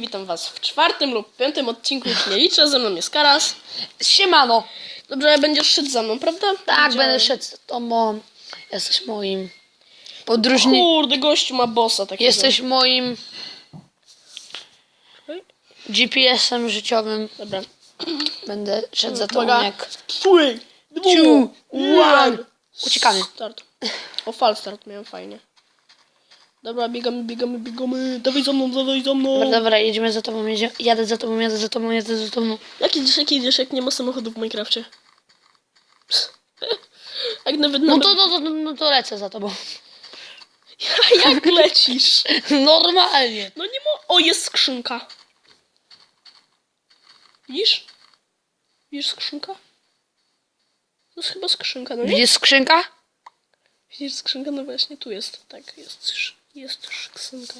Witam was w czwartym lub piątym odcinku, już nie liczę, ze mną jest Karas. Siemano. Dobrze, będziesz szedł za mną, prawda? Tak, będę szedł z tobą. Jesteś moim podróżnikiem. Kurde, gościu ma bossa takiego. Jesteś moim GPS-em życiowym. Dobra. Będę szedł za tobą Uwaga. jak... Three, Two, one. Uciekamy. Start. O, fal start miałem fajnie. Dobra, biegamy, biegamy, biegamy. Dawaj za mną, dawaj za mną. Dobra, dobra, jedziemy za tobą, jedzie, jadę za tobą, jadę za tobą, jadę za tobą. Jak idziesz, jak idziesz, jak nie ma samochodu w Minecrafcie? Jak nawet No nawet... to, no, to, no to lecę za tobą. jak lecisz? Normalnie. No nie mo... O, jest skrzynka. Widzisz? Widzisz skrzynka? To jest chyba skrzynka, no nie? Widzisz skrzynka? Widzisz skrzynka? No właśnie, tu jest. Tak, jest, jest skrzynka.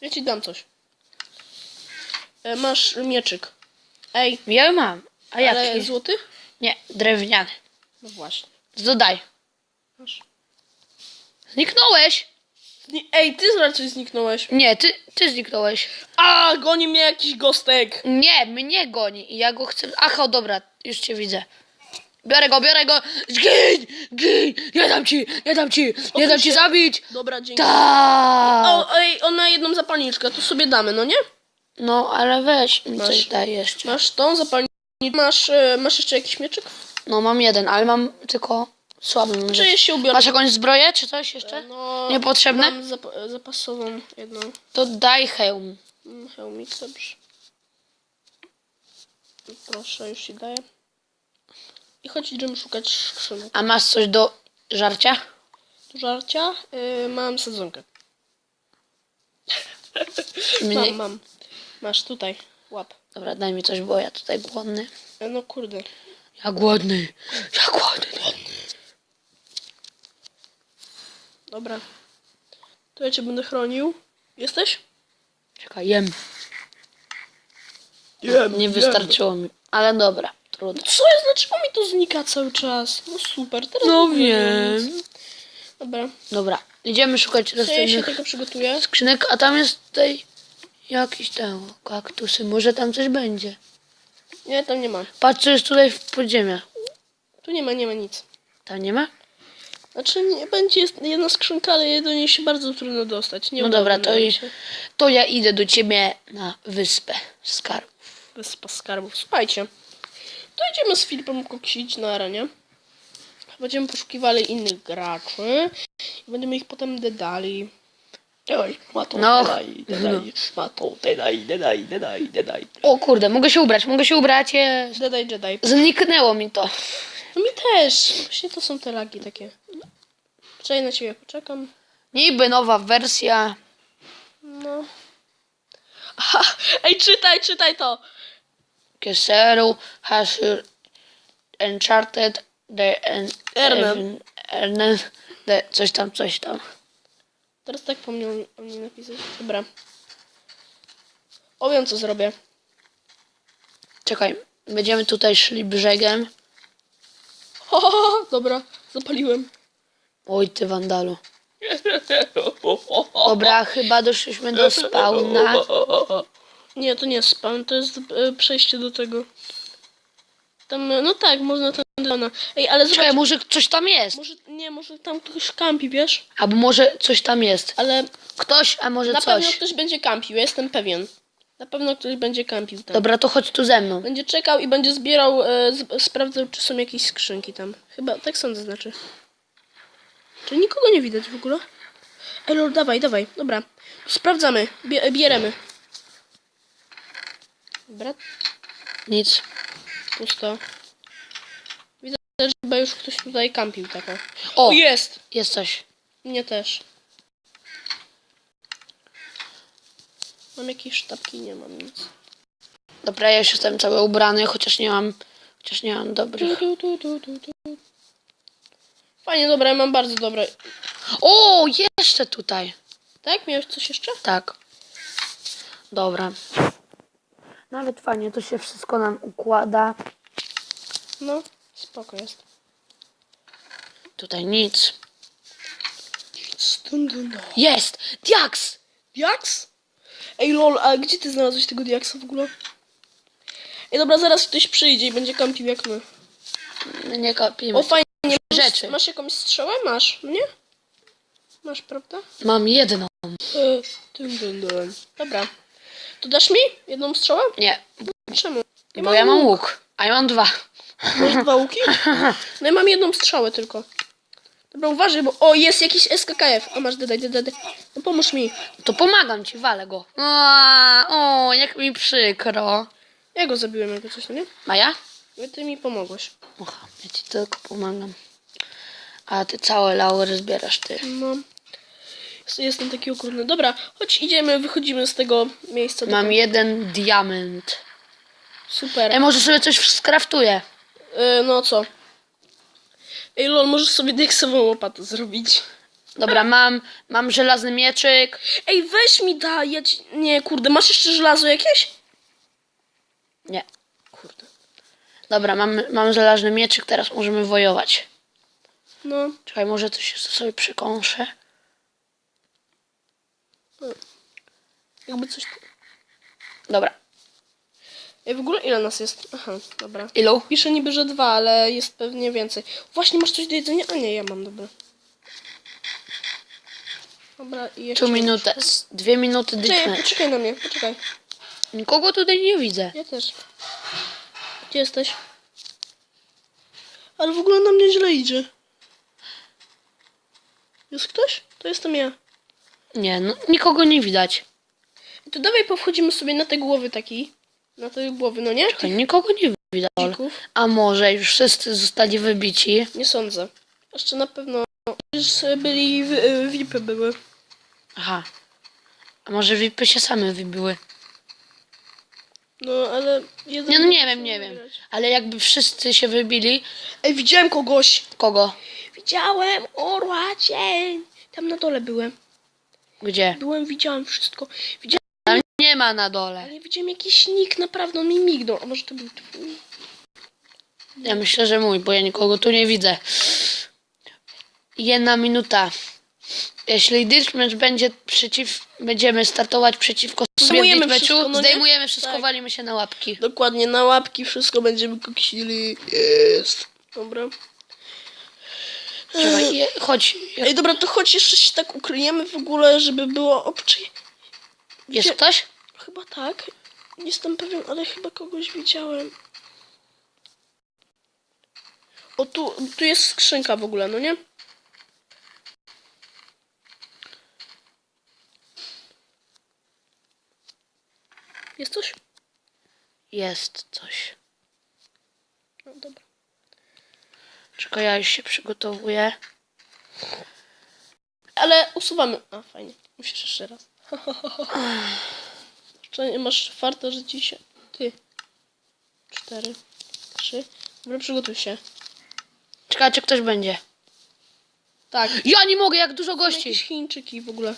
Ja ci dam coś. E, masz mieczyk. Ej, Ja mam. A ale jaki? złoty? Nie, drewniany. No właśnie. Dodaj. Masz. Zniknąłeś? Zni- Ej, ty raczej zniknąłeś. Nie, ty, ty zniknąłeś. A, goni mnie jakiś gostek. Nie, mnie goni i ja go chcę. Aha, dobra, już cię widzę. Biorę go, biorę go. Gin, gin, nie dam ci, nie dam ci, nie dam ci zabić. Dobra, dzięki. Tak. O, ej, on ma jedną zapalniczkę, to sobie damy, no nie? No, ale weź mi Masz. coś daj jeszcze. Masz tą zapalniczkę. Masz, e, masz jeszcze jakiś mieczyk? No, mam jeden, ale mam tylko słaby. Mam Czy rzecz. się ubiorę? Masz jakąś zbroję, czy coś jeszcze? No, Niepotrzebne? Mam zap zapasową jedną. To daj hełm. Mm, Hełmik, dobrze. Proszę, już ci daję. I chodź, idziemy szukać skrzynek. A masz coś do żarcia? Do żarcia y, mam sadzonkę. Mnie... Mam, mam. Masz tutaj, łap. Dobra, daj mi coś, bo ja tutaj głodny. E, No kurde. Ja głodny, ja głodny. Dobra. To ja cię będę chronił. Jesteś? Czekaj, jem. Jem, Nie wystarczyło mi. Ale dobra, trudno. Co jest? Dlaczego mi to znika cały czas? No super, teraz No w ogóle wiem. nic. Dobra, Dobra, idziemy szukać to ja się następnych tylko przygotuję. skrzynek, a tam jest tutaj jakieś tam kaktusy. Może tam coś będzie. Nie, tam nie ma. Patrz, co jest tutaj w podziemiach. Tu nie ma, nie ma nic. Tam nie ma? Znaczy, nie, będzie jest jedna skrzynka, ale do niej się bardzo trudno dostać. Nie No udało dobra, nam to, i, się. to ja idę do ciebie na wyspę skarbów. Wyspa skarbów. Słuchajcie, to idziemy z Filipem koksić na arenie. Będziemy poszukiwali innych graczy i będziemy ich potem dedali. Daj, ma to, No. daj, daj, ma to, daj, daj, daj, daj. O kurde, mogę się ubrać, mogę się ubrać. Jest. Dedaj Jedi. Zniknęło mi to. No mi też. Właśnie to są te lagi takie. Czekaj na ciebie, poczekam. Niby nowa wersja. No. Aha, ej, czytaj, czytaj to. Keseru has enchanted the en, the, coś tam, coś tam. Teraz tak po mnie o mnie napisać. Dobra. O, wiem co zrobię. Czekaj, będziemy tutaj szli brzegiem. Ho, dobra, zapaliłem. Oj, ty wandalu. Dobra, chyba doszliśmy do spawna. Nie, to nie jest spawn, to jest e, przejście do tego. Tam, e, no tak, można tam. Ej, ale zobacz, Czekaj, może coś tam jest. może, nie, może tam ktoś kampi, wiesz? Albo może coś tam jest. Ale Ktoś, a może na pewno coś. ktoś będzie kampił, ja jestem pewien. Na pewno ktoś będzie kampił tam. Dobra, to chodź tu ze mną. Będzie czekał i będzie zbierał, e, z, sprawdzał, czy są jakieś skrzynki tam. Chyba, tak sądzę, znaczy. Czy nikogo nie widać w ogóle? Ej, dawaj, dawaj, dobra. Sprawdzamy, Bie, bieremy. Dobra, Nic. pusto. Widzę, że chyba już ktoś tutaj kampił taką. O, O, jest! jest coś. Mnie też. Mam jakieś sztabki? Nie mam nic. Dobra, ja już jestem cały ubrany, chociaż nie mam, chociaż nie mam dobrych. Tu, tu, tu, tu, tu. Fajnie, dobra, ja mam bardzo dobre. O, jeszcze tutaj. Tak? Miałeś coś jeszcze? Tak. Dobra. Nawet fajnie, to się wszystko nam układa. No, spoko jest. Tutaj nic. Jest! Diaks! Jaks? Ej lol, a gdzie ty znalazłeś tego diaksa w ogóle? Ej dobra, zaraz ktoś przyjdzie i będzie kampił jak my. Nie kapimy. O fajnie, masz, Rzeczy. masz jakąś strzałę? Masz, no nie? Masz, prawda? Mam jedną. E. Dobra. To dasz mi jedną strzałę? Nie, Czemu? Ja bo ja mam łuk. A ja mam dwa. Masz dwa łuki? No ja mam jedną strzałę tylko. Dobra, uważaj, bo... O, jest jakiś SKKF. A masz, dodaj, dodaj, dodaj. No pomóż mi. To pomagam ci, walę go. A, o, jak mi przykro. Ja go zabiłem jako coś, no nie? Maja? No ty mi pomogłeś. Oha, ja ci tylko pomagam. A ty całe laury zbierasz ty. No. Jest- Jestem taki okrutny. Dobra, chodź idziemy, wychodzimy z tego miejsca. Mam jeden diament. Super. E, może sobie coś skraftuję. E, no co? Ej, lol, możesz sobie deksową łopatę zrobić. Dobra, mam, mam żelazny mieczyk. Ej, weź mi da, ja ci... Nie, kurde, masz jeszcze żelazo jakieś? Nie. Kurde. Dobra, mam, mam żelazny mieczyk, teraz możemy wojować. No, Czekaj, może coś sobie przykąszę. Jakby coś... Dobra. Ej, w ogóle ile nas jest? Aha, dobra. Ilu? Pisze niby, że dwa, ale jest pewnie więcej. Właśnie, masz coś do jedzenia? A nie, ja mam, dobra. Dobra, i jeszcze... Tu minutę. z- Dwie minuty Czekaj, dyczne. poczekaj na mnie, poczekaj. Nikogo tutaj nie widzę. Ja też. Gdzie jesteś? Ale w ogóle nam nieźle idzie. Jest ktoś? To jestem ja. Nie, no, nikogo nie widać. To dawaj powchodzimy sobie na te głowy taki. Na te głowy, no nie? Czekaj, nikogo nie widać. Dzików. A może już wszyscy zostali wybici? Nie sądzę. Jeszcze na pewno. Już byli w- y, VIPy były. Aha. A może VIPy się same wybiły? No ale. jeden Nie, no nie wiem, nie wiem. Ale jakby wszyscy się wybili, Ej, widziałem kogoś! kogo? Widziałem orła cień! Tam na dole byłem. Gdzie? Byłem, widziałem wszystko. Widziałem, Tam nie ma na dole. ale widziałem jakiś nick, naprawdę on mi mignął. A może to był twój? Ja myślę, że mój, bo ja nikogo tu nie widzę. Jedna minuta. Jeśli Deathmatch będzie przeciw, będziemy startować przeciwko sobie w Zdejmujemy wszystko, no nie? zdejmujemy wszystko, Tak. walimy się na łapki. Dokładnie, na łapki wszystko będziemy koksili. Jest. Dobra. Czekaj, je, chodź. Ej, dobra, to chodź jeszcze się tak ukryjemy w ogóle, żeby było obczy. Jest ktoś? Chyba tak. Nie jestem pewien, ale chyba kogoś widziałem. O, tu, tu jest skrzynka w ogóle, no nie? Jest coś? Jest coś. No dobra. Czekaj, ja już się przygotowuję. Ale usuwamy. A, fajnie. Musisz jeszcze raz. Czy masz farta, że ci się... Ty. Cztery. Trzy. Dobra, przygotuj się. Czekaj, czy ktoś będzie. Tak. Ja nie mogę, jak dużo Jakieś gości. Chińczyki w ogóle.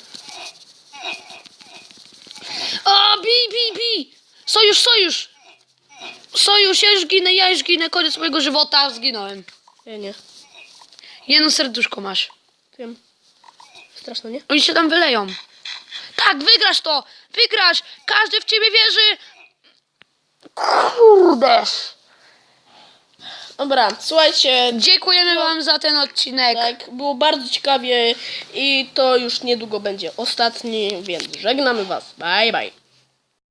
A, bij, bij, bij! Sojusz, sojusz! Sojusz, ja już ginę, ja już ginę, koniec mojego żywota, zginąłem. Ja nie. Jedno serduszko masz. Wiem. Straszne, nie? Oni się tam wyleją. Tak, wygrasz to! Wygrasz! Każdy w ciebie wierzy! Kurde! Dobra, słuchajcie. Dziękujemy wam za ten odcinek. Tak, było bardzo ciekawie i to już niedługo będzie ostatni, więc żegnamy was. Bye, bye.